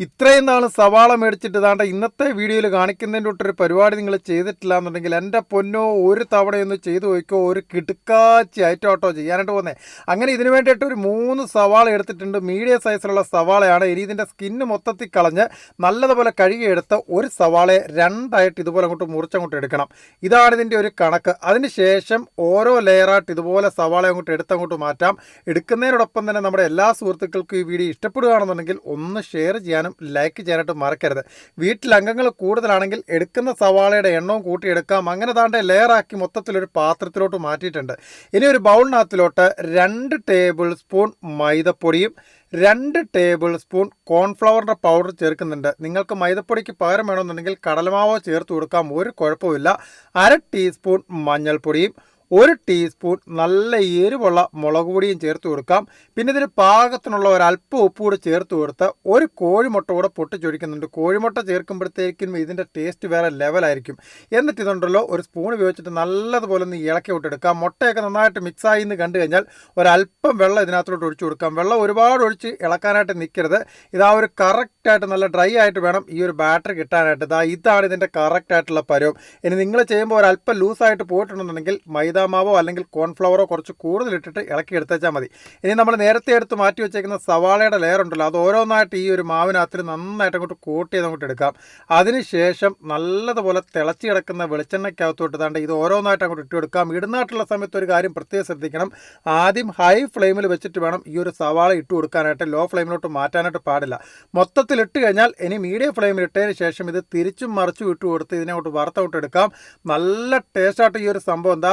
ഇത്രയും നാൾ സവാള മേടിച്ചിട്ട് ഇതാണ്ട് ഇന്നത്തെ വീഡിയോയിൽ കാണിക്കുന്നതിന്റെ തൊട്ടൊരു പരിപാടി നിങ്ങൾ ചെയ്തിട്ടില്ല എന്നുണ്ടെങ്കിൽ എന്റെ പൊന്നോ ഒരു തവണയൊന്ന് ചെയ്തു വയ്ക്കോ ഒരു കിടുക്കാച്ചി ഐറ്റോട്ടോ ചെയ്യാനായിട്ട് പോകുന്നത് അങ്ങനെ ഇതിന് വേണ്ടിയിട്ട് ഒരു മൂന്ന് സവാള എടുത്തിട്ടുണ്ട്. മീഡിയം സൈസിലുള്ള സവാളയാണ്. ഇനി ഇതിന്റെ സ്കിന്ന് മൊത്തത്തിൽ കളഞ്ഞ് നല്ലതുപോലെ കഴുകിയെടുത്ത് ഒരു സവാളയെ രണ്ടായിട്ട് ഇതുപോലെ അങ്ങോട്ട് മുറിച്ചങ്ങോട്ട് എടുക്കണം. ഇതാണ് ഇതിന്റെ ഒരു കണക്ക്. അതിനുശേഷം ഓരോ ലെയറായിട്ട് ഇതുപോലെ സവാള അങ്ങോട്ട് എടുത്തങ്ങോട്ട് മാറ്റാം. എടുക്കുന്നതിനോടൊപ്പം തന്നെ നമ്മുടെ എല്ലാ സുഹൃത്തുക്കൾക്കും ഈ വീഡിയോ ഇഷ്ടപ്പെടുകയാണെന്നുണ്ടെങ്കിൽ ഒന്ന് ഷെയർ ചെയ്യാനും ലൈക്ക് ചെയ്യാനായിട്ട് മറക്കരുത്. വീട്ടിൽ അംഗങ്ങൾ കൂടുതലാണെങ്കിൽ എടുക്കുന്ന സവാളയുടെ എണ്ണവും കൂട്ടിയെടുക്കാം. അങ്ങനെ താണ്ടെ ലെയറാക്കി മൊത്തത്തിലൊരു പാത്രത്തിലോട്ട് മാറ്റിയിട്ടുണ്ട്. ഇനി ഒരു ബൗളിനകത്തിലോട്ട് രണ്ട് ടേബിൾ സ്പൂൺ മൈദപ്പൊടിയും രണ്ട് ടേബിൾ സ്പൂൺ കോൺഫ്ലവറിന്റെ പൗഡർ ചേർക്കുന്നുണ്ട്. നിങ്ങൾക്ക് മൈദപ്പൊടിക്ക് പകരം വേണമെന്നുണ്ടെങ്കിൽ കടലമാവോ ചേർത്ത് കൊടുക്കാം. ഒരു കുഴപ്പമില്ല അര ടീസ്പൂൺ മഞ്ഞൾപ്പൊടിയും ഒരു ടീസ്പൂൺ നല്ല എരിവുള്ള മുളക് പൊടിയും ചേർത്ത് കൊടുക്കാം. പിന്നെ ഇതിന് പാകത്തിനുള്ള അല്പം ഉപ്പ് കൂടി ചേർത്ത് കൊടുത്ത് ഒരു കോഴിമുട്ട കൂടെ പൊട്ടിച്ചൊഴിക്കുന്നുണ്ട്. കോഴിമുട്ട ചേർക്കുമ്പോഴത്തേക്കും ഇതിന്റെ ടേസ്റ്റ് വേറെ ലെവലായിരിക്കും എന്നിട്ട് ഇതുണ്ടല്ലോ ഒരു സ്പൂൺ ഉപയോഗിച്ചിട്ട് നല്ലതുപോലെ ഒന്ന് ഇളക്കി വിട്ടെടുക്കാം. മുട്ടയൊക്കെ നന്നായിട്ട് മിക്സായി എന്ന് കണ്ടു കഴിഞ്ഞാൽ ഒരല്പം വെള്ളം ഇതിനകത്തോട്ട് ഒഴിച്ചു കൊടുക്കാം. വെള്ളം ഒരുപാട് ഒഴിച്ച് ഇളക്കാനായിട്ട് നിൽക്കരുത് ഇതാ ഒരു കറക്റ്റായിട്ട് നല്ല ഡ്രൈ ആയിട്ട് വേണം ഈ ഒരു ബാറ്ററി കിട്ടാനായിട്ട്. ഇതാ ഇതാണ് ഇതിന്റെ കറക്റ്റായിട്ടുള്ള പരുവം. ഇനി നിങ്ങൾ ചെയ്യുമ്പോൾ ഒരല്പം ലൂസായിട്ട് പോയിട്ടുണ്ടെന്നുണ്ടെങ്കിൽ മൈദാമാവോ അല്ലെങ്കിൽ കോൺഫ്ലവറോ കുറച്ച് കൂടുതൽ ഇട്ടിട്ട് ഇളക്കി എടുത്തേച്ചാൽ മതി. ഇനി നമ്മൾ നേരത്തെ എടുത്ത് മാറ്റി വെച്ചേക്കുന്ന സവാളയുടെ ലെയർ ഉണ്ടല്ലോ അത് ഓരോന്നായിട്ട് ഈ ഒരു മാവിനകത്തിൽ നന്നായിട്ട് അങ്ങോട്ട് കൂട്ടി ചെയ്ത് അങ്ങോട്ട് എടുക്കാം. അതിനുശേഷം നല്ലതുപോലെ തിളച്ച് കിടക്കുന്ന വെളിച്ചെണ്ണയ്ക്കകത്തോട്ട് താണ്ട് ഇത് ഓരോന്നായിട്ട് അങ്ങോട്ട് ഇട്ട് കൊടുക്കാം. ഇടുന്നായിട്ടുള്ള സമയത്ത് ഒരു കാര്യം പ്രത്യേകം ശ്രദ്ധിക്കണം. ആദ്യം ഹൈ ഫ്ലെയിമിൽ വെച്ചിട്ട് വേണം ഈ ഒരു സവാള ഇട്ട് കൊടുക്കാനായിട്ട്. ലോ ഫ്ലെയിമിലോട്ട് മാറ്റാനായിട്ട് പാടില്ല. മൊത്തത്തിൽ ഇട്ട് കഴിഞ്ഞാൽ ഇനി മീഡിയം ഫ്ലെയിമിൽ ഇട്ടതിന് ശേഷം ഇത് തിരിച്ചും മറിച്ചും ഇട്ട് കൊടുത്ത് ഇതിനെ അങ്ങോട്ട് വറുത്തങ്ങോട്ട് എടുക്കാം. നല്ല ടേസ്റ്റായിട്ട് ഈ ഒരു സംഭവം എന്താ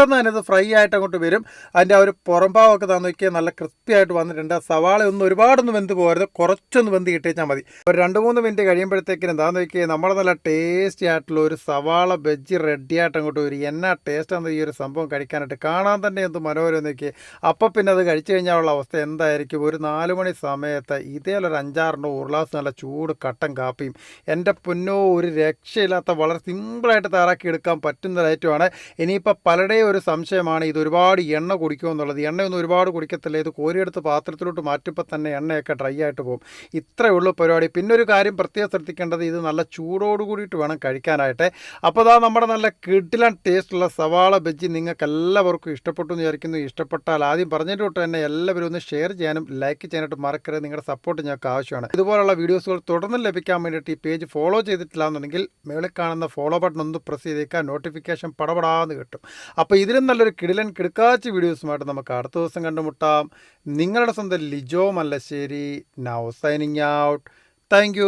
പെട്ടെന്ന് തന്നെ ഇത് ഫ്രൈ ആയിട്ട് അങ്ങോട്ട് വരും. അതിന്റെ ആ ഒരു പുറംഭാവമൊക്കെ തന്നു നോക്കിയാൽ നല്ല ക്രിസ്പി ആയിട്ട് വന്നിട്ടുണ്ട് സവാള ഒന്നും ഒരുപാടൊന്നും വെന്ത് പോകരുത്. കുറച്ചൊന്ന് വെന്ത് കിട്ടിയാൽ മതി. ഒരു രണ്ട് മൂന്ന് മിനിറ്റ് കഴിയുമ്പോഴത്തേക്കിനും എന്താണെന്ന് നോക്കിയാൽ നമ്മുടെ നല്ല ടേസ്റ്റി ആയിട്ടുള്ള ഒരു സവാള വെജ് റെഡി ആയിട്ട് അങ്ങോട്ട് വരും. എന്നാ ടേസ്റ്റാണ് ഈ ഒരു സംഭവം കഴിക്കാനായിട്ട്. കാണാൻ തന്നെ എന്ത് മനോഹരം നോക്കിയേ. അപ്പോൾ പിന്നെ അത് കഴിച്ചു കഴിഞ്ഞാലുള്ള അവസ്ഥ എന്തായിരിക്കും? ഒരു നാല് മണി സമയത്ത് ഇതേലൊരു അഞ്ചാറിന്റെ ഉരുളാസ് നല്ല ചൂട് കട്ടൻ കാപ്പിയും എന്റെ പൊന്നോ ഒരു രക്ഷയില്ലാത്ത വളരെ സിമ്പിളായിട്ട് തയ്യാറാക്കി എടുക്കാൻ പറ്റുന്ന ഒരു ഐറ്റമാണ് ഇനിയിപ്പോൾ പലരുടെയും ഒരു സംശയമാണ് ഇത് ഒരുപാട് എണ്ണ കുടിക്കുമോ എന്നുള്ളത്. എണ്ണയൊന്നും ഒരുപാട് കുടിക്കത്തില്ല. ഇത് കോരിയെടുത്ത് പാത്രത്തിലോട്ട് മാറ്റുമ്പോൾ തന്നെ എണ്ണയൊക്കെ ഡ്രൈ ആയിട്ട് പോകും. ഇത്രയേ ഉള്ളൂ പരിപാടി. പിന്നെ ഒരു കാര്യം പ്രത്യേകം ശ്രദ്ധിക്കേണ്ടത് ഇത് നല്ല ചൂടോട് കൂടിയിട്ട് വേണം കഴിക്കാനായിട്ട്. അപ്പോൾ അതാ നമ്മുടെ നല്ല കിടിലൻ ടേസ്റ്റുള്ള സവാള ബജ്ജി നിങ്ങൾക്ക് എല്ലാവർക്കും ഇഷ്ടപ്പെട്ടു എന്ന് വിചാരിക്കുന്നു. ഇഷ്ടപ്പെട്ടാൽ ആദ്യം പറഞ്ഞതിന്റെ തൊട്ട് തന്നെ എല്ലാവരും ഒന്ന് ഷെയർ ചെയ്യാനും ലൈക്ക് ചെയ്യാനായിട്ട് മറക്കരുത്. നിങ്ങളുടെ സപ്പോർട്ട് ഞങ്ങൾക്ക് ആവശ്യമാണ്. ഇതുപോലുള്ള വീഡിയോസുകൾ തുടർന്ന് ലഭിക്കാൻ വേണ്ടിയിട്ട് ഈ പേജ് ഫോളോ ചെയ്തിട്ടില്ല എന്നുണ്ടെങ്കിൽ മേളിൽ കാണുന്ന ഫോളോ ബട്ടൺ ഒന്ന് പ്രസ് ചെയ്തേക്കാൻ നോട്ടിഫിക്കേഷൻ പടപടാന്ന് കിട്ടും. അപ്പോൾ ഇതിലും നല്ലൊരു കിടിലൻ കിടക്കാച്ചി വീഡിയോസുമായിട്ട് നമുക്ക് അടുത്ത ദിവസം കണ്ടുമുട്ടാം. നിങ്ങളുടെ സ്വന്തം Lijo Mallassery. Now signing out thank